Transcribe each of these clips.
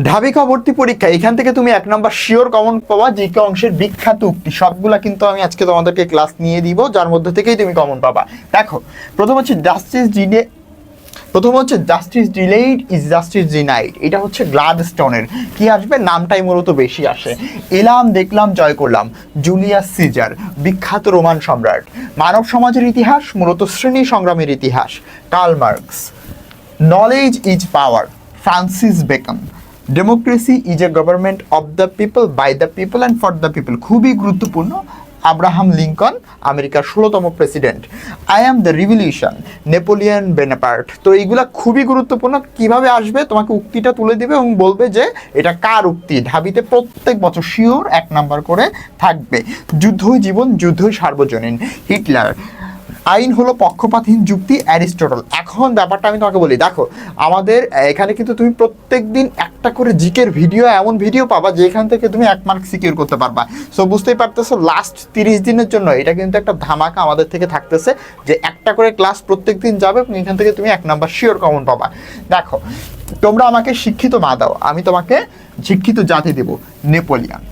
ঢাবিকা ভর্তি পরীক্ষা। এখান থেকে তুমি এক নম্বর শিওর কমন পাবা যে অংশের বিখ্যাত উক্তি। সবগুলা কিন্তু আমি আজকে তোমাদেরকে ক্লাস নিয়ে দিব, যার মধ্যে থেকেই তুমি কমন পাবা। দেখো, প্রথম হচ্ছে জাস্টিস ডিলে প্রথম হচ্ছে justice delayed is justice denied এটা হচ্ছে গ্লাড স্টোনের কি আসবে? নামটাই মূলত বেশি আসে। এলাম, দেখলাম, জয় করলাম। জুলিয়াস সিজার বিখ্যাত রোমান সম্রাট। মানব সমাজের ইতিহাস, মূলত শ্রেণি সংগ্রামের ইতিহাস। Karl Marx knowledge is power Francis Bacon democracy is a government of the people by the people and for the people খুবই গুরুত্বপূর্ণ। আব্রাহাম লিঙ্কন আমেরিকার ষোলোতম president I am the revolution Napoleon Bonaparte তো এইগুলা খুবই গুরুত্বপূর্ণ। কীভাবে আসবে? তোমাকে উক্তিটা তুলে দিবে এবং বলবে যে, এটা কার উক্তি? ঢাবিতে প্রত্যেক বছর শিওর এক নাম্বার করে থাকবে। যুদ্ধই জীবন, যুদ্ধই সার্বজনীন। হিটলার আইন হলো পক্ষপাতহীন যুক্তি, অ্যারিস্টটল। এখন ব্যাপারটা আমি তোমাকে বলি, দেখো, আমাদের, এখানে কিন্তু তুমি প্রত্যেক দিন একটা করে জিকের ভিডিও, এমন ভিডিও পাবা যেখান থেকে তুমি এক মার্ক সিকিউর করতে পারবা। সো বুঝতেই পারতেছো লাস্ট তিরিশ দিনের জন্য এটা কিন্তু একটা ধামাকা আমাদের থেকে থাকতেছে যে একটা করে ক্লাস প্রত্যেক দিন যাবে এবং এখান থেকে তুমি এক নাম্বার শিওর কমন পাবা। দেখো, তোমরা আমাকে শিক্ষিত মা দাও, আমি তোমাকে শিক্ষিত জাতি দেব, Napoleon.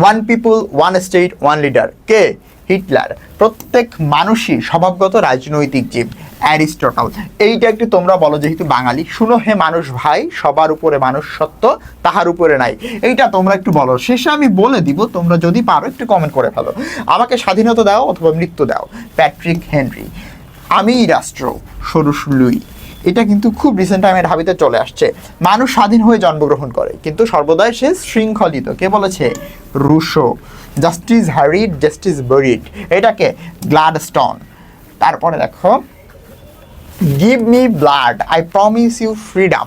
One people one state one leader কে? হিটলার, প্রত্যেক মানুষই স্বভাবগত রাজনৈতিক জীব, অ্যারিস্টটল। এইটা একটু তোমরা বলো, যেহেতু বাঙালি, শুনো হে মানুষ ভাই, সবার উপরে মানুষ সত্য, তাহার উপরে নাই। এইটা তোমরা একটু বলো। শেষে আমি বলে দিব, তোমরা যদি পারো একটু কমেন্ট করে ফেলো। আমাকে স্বাধীনতা দাও অথবা মৃত্যু দাও। প্যাট্রিক হেনরি আমিই রাষ্ট্র সরুষ লুই। এটা কিন্তু খুব রিসেন্ট টাইমে ঢাবিতে চলে আসছে। মানুষ স্বাধীন হয়ে জন্মগ্রহণ করে, কিন্তু সর্বদাই সে শৃঙ্খলিত। কে বলেছে? Rousseau. Justice hurried justice buried এটাকে গ্লাডস্টোন। তারপরে দেখো give me blood I promise you freedom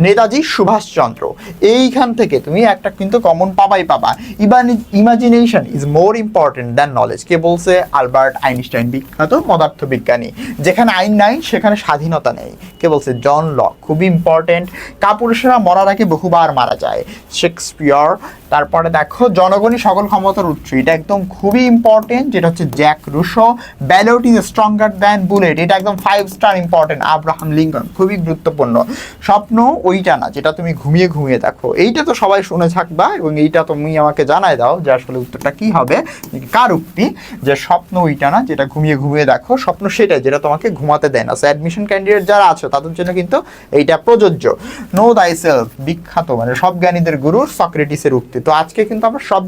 Netaji Subhash Chandra. এইখান থেকে তুমি একটা কিন্তু কমন পাবাই পাবা। ইবান imagination is more important than knowledge কে বলছে? আলবার্ট আইনস্টাইন বিখ্যাত পদার্থবিজ্ঞানী যেখানে আইন নাই, সেখানে স্বাধীনতা নেই। কে বলছে? জন লক খুবই ইম্পর্টেন্ট কাপুরুষেরা মরার আগে বহুবার মারা যায়। শেক্সপিয়র। তারপরে দেখো, জনগণই সকল ক্ষমতার উৎস। এটা একদম খুবই ইম্পর্টেন্ট যেটা হচ্ছে Jacques Rousseau. Ballot is stronger than bullet এটা একদম five star important Abraham Lincoln. খুবই গুরুত্বপূর্ণ। স্বপ্ন ওইটা না, যেটা তুমি ঘুমিয়ে ঘুমিয়ে দেখো। এইটা তো সবাই শুনে থাকবা এবং এইটা তুমি আমাকে জানায় দাও যে আসলে উত্তরটা কি হবে। কার উক্তি? যে স্বপ্ন ওইটা না, যেটা ঘুমিয়ে ঘুমিয়ে দেখো। স্বপ্ন সেটাই, যেটা তোমাকে ঘুমাতে দেয় না। সো অ্যাডমিশন ক্যান্ডিডেট যারা আছো, তাদের জন্য কিন্তু এইটা প্রযোজ্য। নো দাই সেলফ বিখ্যাত মানে সব জ্ঞানীদের গুরু সক্রেটিসের উক্তি। তো আজকে কিন্তু আমরা সব